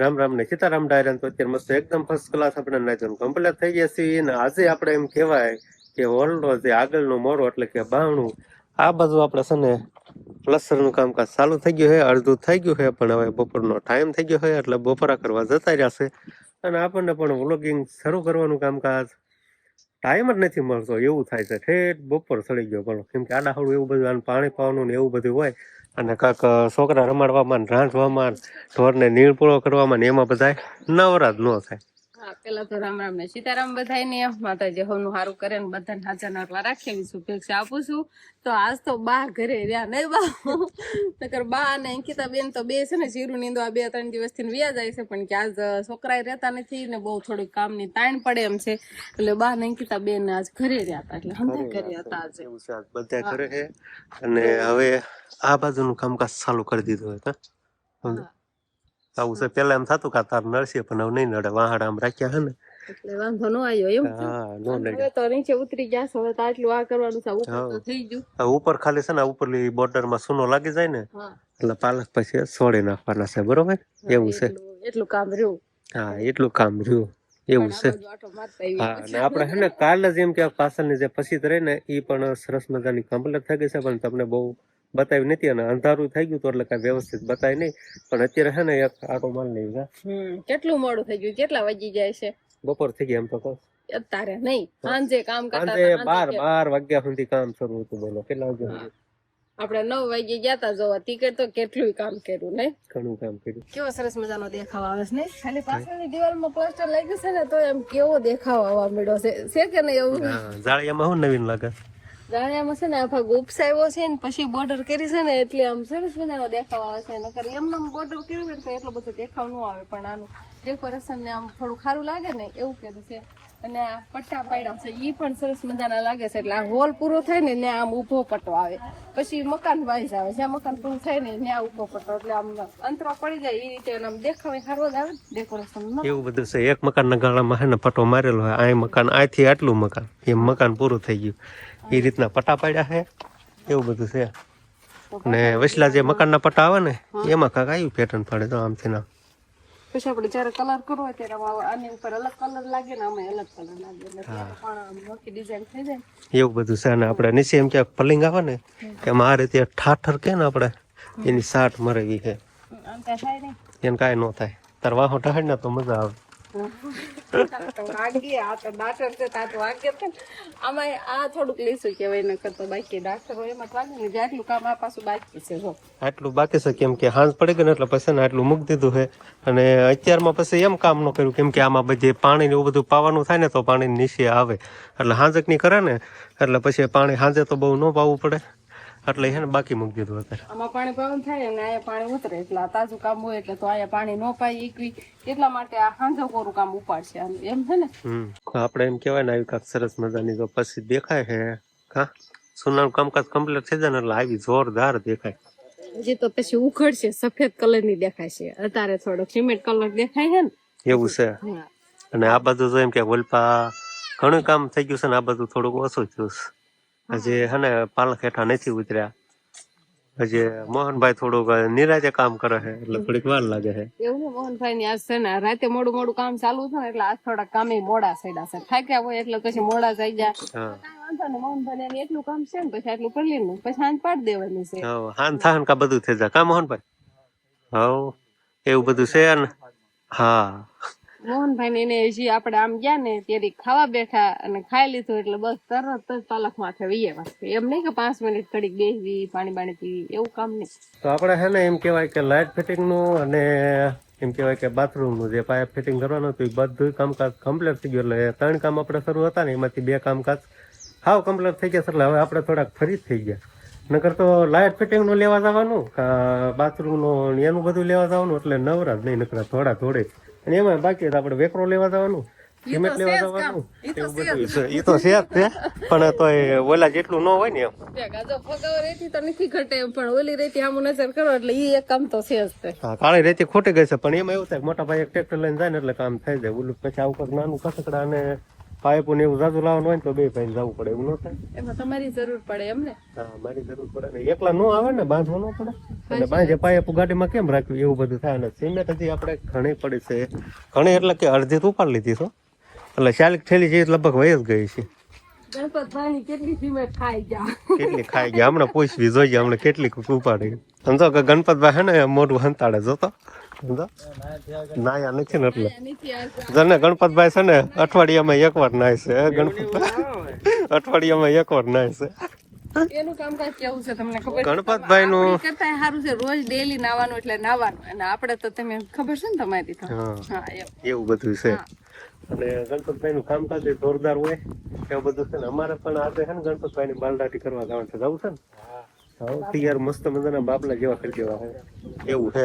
રામ રામ ને સીતારામ ડાયરા તો અત્યારે મસ્ત એકદમ ફર્સ્ટ ક્લાસ આપણે નાચન કમ્પ્લીટ થઈ ગયા છીએ. ને આજે આપણે એમ કહેવાય કે ઓલડો જે આગળનો મોરો એટલે કે બાણું, આ બાજુ આપણે છે ને પ્લસ્ટરનું કામકાજ ચાલુ થઈ ગયું છે, અડધું થઈ ગયું છે, પણ હવે બપોરનો ટાઈમ થઈ ગયો છે એટલે બપોરા કરવા જતા રહ્યા છે. અને આપણને પણ વ્લોગિંગ શરૂ કરવાનું કામકાજ ટાઈમ જ નથી મળતો, એવું થાય છે. ઠેઠ બપોર સડી ગયો પણ, કેમ કે આડાહડું એવું બધું પાણી પાવાનું ને એવું બધું હોય અને કાંક છોકરા રમાડવામાં રાંધવામાં ઢોરને નીણ કરવામાં ને એમાં બધા નવરા જ ન થાય. પેલા તો રામ રામ ને સીતારામ બધાય ને માતાજી હવનું સારું કરે ને બધાને હાજર નાટલા રાખી શુભેચ્છા આપું છું? તો આજ તો બા ઘરે રહ્યા નહીં બા. નકર બા અને અંકિતા બેન તો બે છે ને જીરું નીંદવા બે ત્રણ દિવસથી વ્યા જાય છે. પણ કે આજ છોકરા રહેતા નથી ને બહુ થોડીક કામની તાણ પડે એમ છે. એટલે બા ને અંકિતા બેન આજ ઘરે રહ્યા હતા. એટલે હંધે ઘરે હતા. આજે. બધા ઘરે છે. અને હવે આ બાજુનું કામકાજ ચાલુ કરી દીધું હોય તો. આવું છે. પેલા એમ થતું કે તાર નડશે પણ હવે નહીં નડે. વાહાડ આમ રાખ્યા હે ને. એટલે વાંધો નો આવ્યો એમ હા નો નડે હવે તો નીચે ઉતરી ગયા હવે તો આટલું આ કરવાનું છે. ઉપર તો થઈ ગયું. ઉપર ખાલી છે ને ઉપરલી બોર્ડરમાં સૂનો લાગી જાય ને એટલે પાલક પછી છોડી નાખવાના છે બરોબર? એવું છે. એટલું કામ રહ્યું. હા એટલું કામ રહ્યું. એવું છે. હા અને આપણે હે ને કાલ જ એમ કે પાછળની જે પસીત રહી ને એ પણ સરસ મજાની કમ્પ્લીટ થઈ ગઈ છે પણ તમને બહુ બતાવી નથી અને અંધારું થઈ ગયું તો એટલે કઈ વ્યવસ્થિત બતાવી નહીં. પણ અત્યારે છે ને એક આટો માલ લઈ હમ કેટલું મોડું થઈ ગયું? કેટલા વાગી જાય છે? બપોર થઈ ગયા એમ તો કહું. અત્યારે નહીં. સાંજે કામ કરતા સાંજે બાર બાર વાગ્યા સુધી કામ શરૂ હતું બોલો કેટલા વાગ્યા સુધી? આપણે નવ વાગે ગયા તા જોવા. ટિકિટ તો કેટલું કામ કર્યું ને ઘણું કામ કર્યું. કેવો સરસ મજાનો દેખાવ આવે છે ને ખાલી પાછળની દિવાલમાં પ્લાસ્ટર લાગ્યું છે ને તો એમ કેવો દેખાવ આવવા મળ્યો છે. છે કે નહીં એવું? હા જાળિયામાં શું નવીન લાગે? જાણ્યામાં છે ને આ ભાગ ઉપસાવ્યો છે ને પછી બોર્ડર કરી છે ને એટલે આમ સરસ મજાનો દેખાવ આવે છે. નકર એમને બોર્ડર કર્યું હોય તો એટલો બધો દેખાવ ન આવે, પણ આનું ડેકોરેશન ને આમ થોડું ખારું લાગે ને એવું કર્યું છે. અને આ પટ્ટા પાડ્યા છે, ઈ પણ સરસ મજાના લાગે છે. એટલે આ હોલ પૂરો થાય ને ને આમ ઊભો પટ્ટો આવે. પછી મકાન વાઇઝ આવે, જ્યાં મકાન પૂરું થાય ને ત્યાં ઊભો પટ્ટો. એટલે આમ અંતરો પડી જાય એ રીતે આમ દેખાવે સારો જ આવે ડેકોરેશન એવું બધું છે. એક મકાનના ગાળામાં હે ને પટ્ટો મારેલો હોય, આ મકાન આથી આટલું મકાન, એમ મકાન પૂરું થઈ ગયું. એ રીતના પટ્ટા પાડ્યા છે. એવું બધું છે. ને વસલા જે મકાનના પટ્ટા આવે ને એમાં કાંક આવ્યું પેટર્ન પડે તો આમથી ના. પછી આપણે જયારે કલર કરવો ત્યારે આની ઉપર અલગ કલર લાગે ને આમાં અલગ કલર લાગે. એટલે ત્યારે આમ નોખી ડિઝાઇન થઈ જાય. એવું બધું છે. અને આપણે નીચે એમ ક્યાંક પલિંગ આવે ને કે આ રીતે ઠાઠર કે ને આપણે એની સાટ મરેવી છે. એને કાંઈ ન થાય. તાર વાહો ઠહડ ને તો મજા આવે. આમાં આ થોડુંક લીસું કહેવાય ન બાકી બાકી આટલું બાકી છે, કેમ કે હાંજ પડી ગયો એટલે પછી આટલું મૂકી દીધું છે. અને અત્યારમાં પછી એમ કામ ન કર્યું, કેમ આમાં બધી પાણી એવું બધું પાવાનું થાય ને, તો પાણી નીચે આવે. એટલે હાંજકની કરે ને, એટલે પછી પાણી હાંજે તો બહુ ન પાવું પડે. એટલે હે ને બાકી મૂકી દીધું અત્યારે. આમાં પાણી પવન થાય ને આયા પાણી ઉતરે એટલે આ તાજું કામ હોય એટલે તો આયા પાણી નો પાય એકવી એટલા માટે આ હાંજો કોરું કામ ઉપાડશે એમ છે ને? હમ. તો આપણે એમ કહેવાય ને આવી કાંક સરસ મજાની તો પછી દેખાય છે કા સોનાનું કામકાજ કમ્પ્લીટ થઈ જાય ને એટલે આવી જોરદાર દેખાય. હજી તો પછી ઉખડશે સફેદ કલરની દેખાય છે. અત્યારે થોડોક સિમેન્ટ કલર દેખાય છે ને. એવું છે. અને આ બાજુ તો એમ કે વલપા ઘણું કામ થઈ ગયું છે ને આ બાજુ થોડુંક ઓછું થયું છે. હજી હે ને પાલક હેઠા નથી ઉતર્યા. હજી મોહનભાઈ થોડુંક નિરાજે કામ કરે છે એટલે થોડીક વાર લાગે છે. એવું ને મોહનભાઈ ની આજ છે ને રાતે મોડું મોડું કામ ચાલુ છે ને એટલે આજ થોડા કામે મોડા સડ્યા છે. થાક્યા હોય એટલે પછી મોડા થઈ જાય. હા. વાંધો મોહનભાઈ ને એટલું કામ છે ને પછી આટલું કરી લેવું પછી સાંજ પાડી દેવાની છે. હાન થાન કા બધું થઈ જાય. કા મોહનભાઈ? હા એવું બધું છે ને? હા. મોહનભાઈ ને એને આપણે આમ ગયા ને ત્યારે ખાવા બેઠા અને ખાઈ લીધું એટલે બસ તરત જ પાલક માથે વહીએ વાંચે એમ નહીં કે પાંચ મિનિટ ઘડીક બેસવી પાણી બાણી પીવી એવું કામ નહીં. તો આપણે હે ને એમ કહેવાય કે લાઇટ ફિટિંગનું અને એમ કહેવાય કે બાથરૂમનું જે પાઇપ ફિટિંગ કરવાનું હતું એ બધું કામકાજ કમ્પ્લીટ થઈ ગયું. એટલે ત્રણ કામ આપણે શરૂ હતા ને, એમાંથી બે કામકાજ હાવ કમ્પ્લીટ થઈ ગયા એટલે હવે આપણે થોડાક ફરી થઈ ગયા. નકર તો લાઇટ ફિટિંગનું લેવા જવાનું બાથરૂમનું ને એનું બધું લેવા જવાનું, એટલે નવરા જ નહીં, નકરા થોડા થોડે અને એમાં બાકી તો આપણે વેકરો લેવા જવાનું સિમેન્ટ લેવા જવાનું એવું બધું. છે એ તો છે જ તે પણ તો ઓલા જેટલું ન હોય ને એમ. રેતી તો નથી ઘટે પણ ઓલી રેતી આમ નજર કરો એટલે એ એક કામ તો છે. જ તે હા કાળી રેતી ખોટી ગઈ છે પણ એમાં એવું થાય મોટા ભાઈ એક ટ્રેક્ટર લઈને જાય ને એટલે કામ થઈ જાય. ઓલું પછી આવું કંઈક નાનું કસકડા અને પાઇપ ને એવું જાજુ લાવવાનું હોય ને તો બે ભાઈ જવું પડે એવું ન થાય? એમાં તમારી જરૂર પડે એમ ને? હા મારી જરૂર પડે ને. એકલા ન આવે ને બાંધવું ન પડે. એટલે બાંધે પાઇપ ગાડીમાં કેમ રાખ્યું? એવું બધું થાય. ને સિમેન્ટ હજી આપણે ઘણી પડી છે. ઘણી એટલે કે અડધી તો ઉપાડી લીધી છો એટલે ચાલીક થેલી જેવી લગભગ વહી જ ગઈ છે. કેટલી સિમેન્ટ ખાઈ જા કેટલી ખાઈ ગયા? હમણાં પૂછવી જોઈએ હમણાં કેટલી ઉપાડી. સમજો કે ગણપતભાઈ હે ને મોઢું હંતાડે જોતો. નાયા નથી ને એટલે. જને ગણપતભાઈ છે ને અઠવાડિયામાં એક વાર નાય છે અઠવાડિયામાં એક વાર નાય છે? ગણપતભાઈ નું સારું છે રોજ ડેલી નાવાનું એટલે નાવાનું. અને આપણે તો તમે ખબર છે ને તમારી એવું. બધું છે. અને ગણપતભાઈ નું કામકાજ જોરદાર હોય. એવું બધું છે ને અમારે પણ આજે છે ને ગણપતભાઈ ની બાલદાટી કરવા જવાનું છે. જવું છે ને? તૈયાર મસ્ત મજાના બાબલા જેવા કરી દેવા એવું છે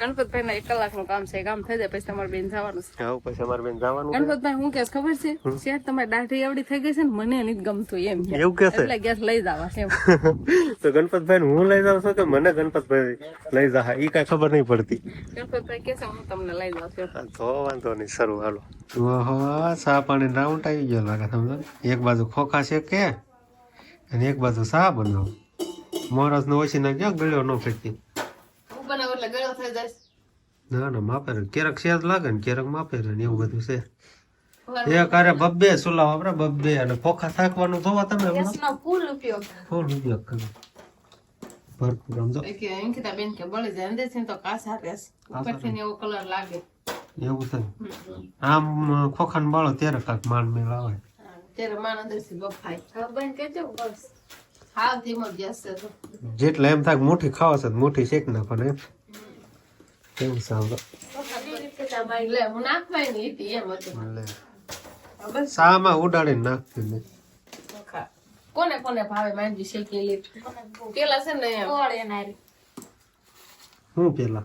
ગણપતભાઈ ના એક કલાકનું કામ છે કામ થઈ જાય પછી તમારે બેન જવાનું છે. પછી અમારે બેન જવાનું ગણપતભાઈ હું કેસ ખબર છે? શેઠ તમારી દાઢી એવડી થઈ ગઈ છે ને મને નથી ગમતું એમ કે. એવું કે છે એટલે ગેસ લઈ જવા તો ગણપતભાઈ હું લઈ જાઉં છું કે મને ગણપતભાઈ લઈ જા? ઈ કઈ ખબર નહીં પડતી. ગણપતભાઈ કે હું તમને લઈ જાઉં છું. તો વાંધો નહીં શરૂ હાલો. હા સા પાણી રાઉન્ડ આવી ગયો લાગે સમજો એક બાજુ ખોખા છે કે અને એક બાજુ સા બનાવો. મોરસ નો ઓછી ના ક્યાં ગળ્યો ન જાય ના ના માપે રે ક્યારેક શેર લાગે ને ક્યારેક માપે રે ને એવું બધું છે. એ કારે બબ્બે સુલા વાપરે બબ્બે અને ખોખા થાકવાનું જોવા તમે ફૂલ ઉપયોગ. ફૂલ ઉપયોગ કરો. ભરપૂર સમજો કે અંકિતા બેન કે બળી જાય છે તો કાસા રહેશે ઉપરથી ને એવો કલર લાગે. એવું છે આમ ખોખાન બાળો ત્યારે કાંક માન મેળ આવે. ત્યારે માન અંદરથી બફાય. બેન કેજો બસ. જેટલે એમ થાય મુઠ્ઠી ખાવા છે મુઠ્ઠી શેક નાખો એમ. કેમ સાંભળો સામાં ઉડાડીને નાખતી ને. કોને કોને ભાવે માંડવી શેકેલી પેલા છે ને હું પેલા?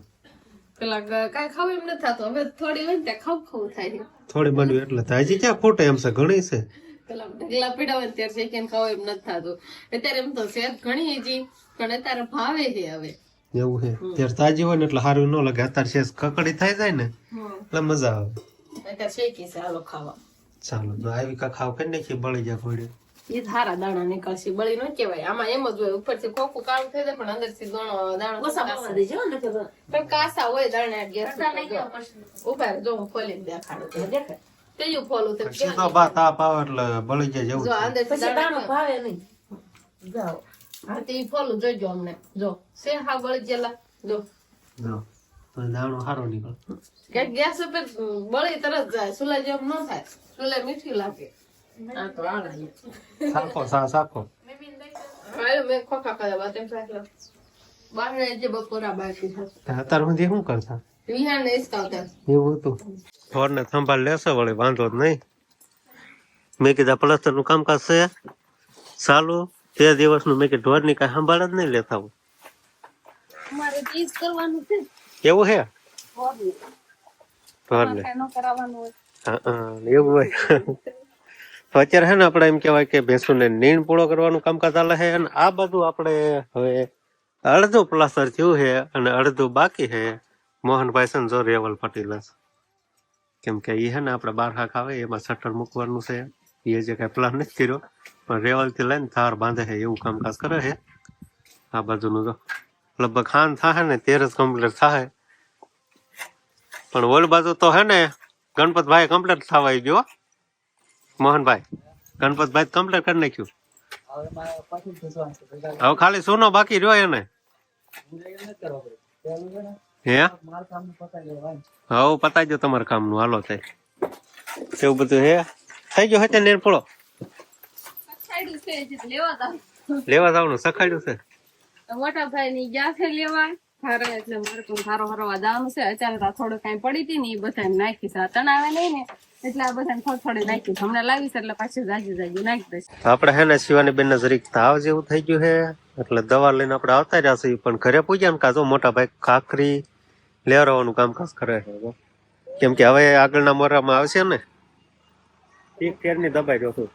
પેલા કઈ ખાવું એમ નથી થતું. હવે થોડી હોય ને ત્યાં ખાવ ખાવું થાય થોડી માંડવી એટલે થાય છે. ક્યાં ખોટે એમ છે? ઘણી છે. પેલા ઢગલા પીડા ત્યારે શેકીને ખાવું એમ નથી થતું. અત્યારે એમ તો સેજ ઘણી હજી પણ અત્યારે ભાવે છે હવે. એવું છે. ત્યારે તાજી હોય ને એટલે સારું ન લાગે. અત્યારે શેષ કકડી થઈ જાય ને એટલે મજા આવે. અત્યારે શેકી છે હાલો ખાવા. ચાલો તો આવી કા ખાવ કરી નાખી બળી જાય ફોડી એ સારા દાણા નીકળશે. બળી ન કહેવાય. આમાં એમ જ હોય ઉપરથી ખોખું કાળું થઈ જાય પણ અંદરથી ગણો દાણો પણ કાસા હોય દાણા ગેસ ઊભા જો હું ખોલીને દેખાડું દેખાય. કયું ખોલું તો સીધો બા તાપ આવે એટલે બળી જાય જેવું જો છે. અંદરથી દાણા ભાવે નહીં. જાઓ. હા તે ઈ ફોલું જોઈજો અમને. જો સે હા બળી ગયેલા. જો. જો તો દાણો સારો નીકળે. કે ગેસ ઉપર બળી તરત જાય સુલા જેમ ન થાય. સુલે મીઠી લાગે. આ તો આ લાગે સાખો સા સાખો. મેં ખોખા ખાધા બા એમ સાચો બહાર જે બપોરા બાકી છે. અત્યાર સુધી શું કરતા? વિહાને એવું હતું. ઢોરને સંભાળ લેશે વળી વાંધો જ નહીં. મેં કીધા પ્લાસ્ટરનું કામકાજ છે. ચાલુ. તે દિવસનું મેં કીધું ઢોરની કાંઈ સંભાળ જ નહીં લેતા હું. મારે ચીજ કરવાનું છે. એવું હે ઢોરને એવું હોય. અત્યારે હે ને આપણે એમ કહેવાય કે ભેંસુને નીણ પૂળો કરવાનું કામકાજ ચાલે છે અને આ બધું આપણે હવે અડધું પ્લાસ્ટર થયું છે અને અડધું બાકી છે. મોહનભાઈ છે ને જો રેવલ પટેલ છે. કેમ કે એ હે ને આપણે બાર હાક આવે, એમાં શટર મૂકવાનું છે. એ જે કાંઈ પ્લાન નથી કર્યો. પણ રેવલથી લઈને થાર બાંધે છે એવું કામકાજ કરે છે આ બાજુનું જો. લગભગ ખાન થાય ને, તેર જ કમ્પ્લીટ થાય પણ ઓલ બાજુ તો હે ને ગણપતભાઈ કમ્પ્લીટ આવી ગયો મોહનભાઈ, ગણપતભાઈ કમ્પ્લીટ કરી નાખ્યું. હવે ખાલી સોનો બાકી રહ્યો એને? હે? હવે પતાઈ દો તમારા કામનું. હાલો થાય. એવું બધું હે? થઈ ગયો હે નેર ફોડો? સાઈડ છે જે લેવા તા લેવા જવાનું? સખાડ્યું છે? મોટા ભાઈ ની ગયા છે લેવા. હારે એટલે મારે પણ સારો હરવા જવાનું છે. અત્યારે તો આ થોડું કઈ પડી હતી ને એ બધા નાખી છે. આ તણાવે નહીં ને એટલે આ બધા થોડી થોડી નાખી છે. હમણાં લાવી છે એટલે પાછી જાજી જાજી નાખી દઈશ. તો આપણે હે ને શિવાની બેન જરીક તાવ જેવું થઈ ગયું છે એટલે દવા લઈને આપણે આવતા રહ્યા છીએ. પણ ઘરે પૂછ્યા ને કાજો મોટા ભાઈ ખાખરી લેવરાવાનું કામકાજ કરે. છે કેમ કે હવે આગળના મોરામાં આવશે ને? એક કેરની દબાઈ રહ્યો છું.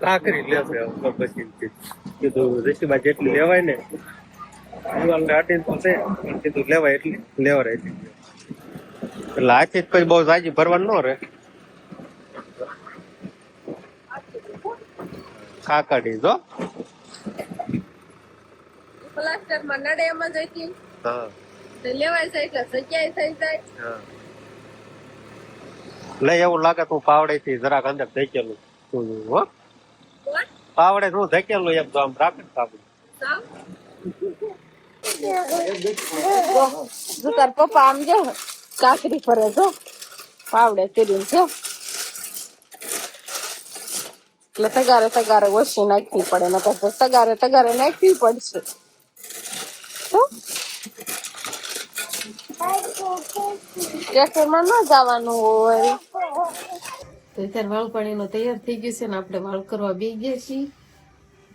કાકરી લેશે પછી કીધું. ઋષિબા જેટલી લેવાય ને દિવાલ તો છે. કીધું લેવાય એટલી લેવરાય એટલે. આથી જ પછી બહુ જાજી ભરવાનું ન રહે. કાકડી જો. પ્લાસ્ટરમાં નડે એમાં જઈતી તો લેવાય છે એટલે જગ્યાએ થઈ જાય. હા. એવું લાગે તું પાવડે થી જરાક અંદર ધકેલું તું હો. પાવડે નું ધકેલું એમ તો આમ રાખે ને જો તાર પપ્પા આમ જો કાકરી ફરે જો પાવડે કરીને જો એટલે તગારે તગારે ઓછી નાખવી પડે નકર તો તગારે તગારે નાખવી પડશે તો ટ્રેક્ટરમાં ન જવાનું હોય. તો અત્યારે વાળ પાણીનો તૈયાર થઈ ગયું છે ને આપણે વાળ કરવા બે ગયા છીએ.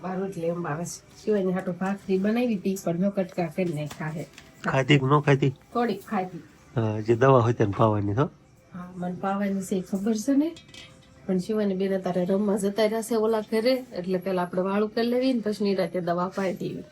બારું જ એમ આવે છે. શિવાની હાટો ભાખરી બનાવી હતી પણ નો કટકા કરીને ખાહે ખાધી ન ખાધી? થોડીક ખાધી. જે દવા હોય તેને પાવાની હો? હા મને પાવાની છે એ ખબર છે ને. પણ શિવાની બેન તારે રમવા જતા રહેશે ઓલા ઘરે એટલે પેલા આપણે વાળું કરી લેવી ને પછી નિરાતે દવા પાઈ દેવી.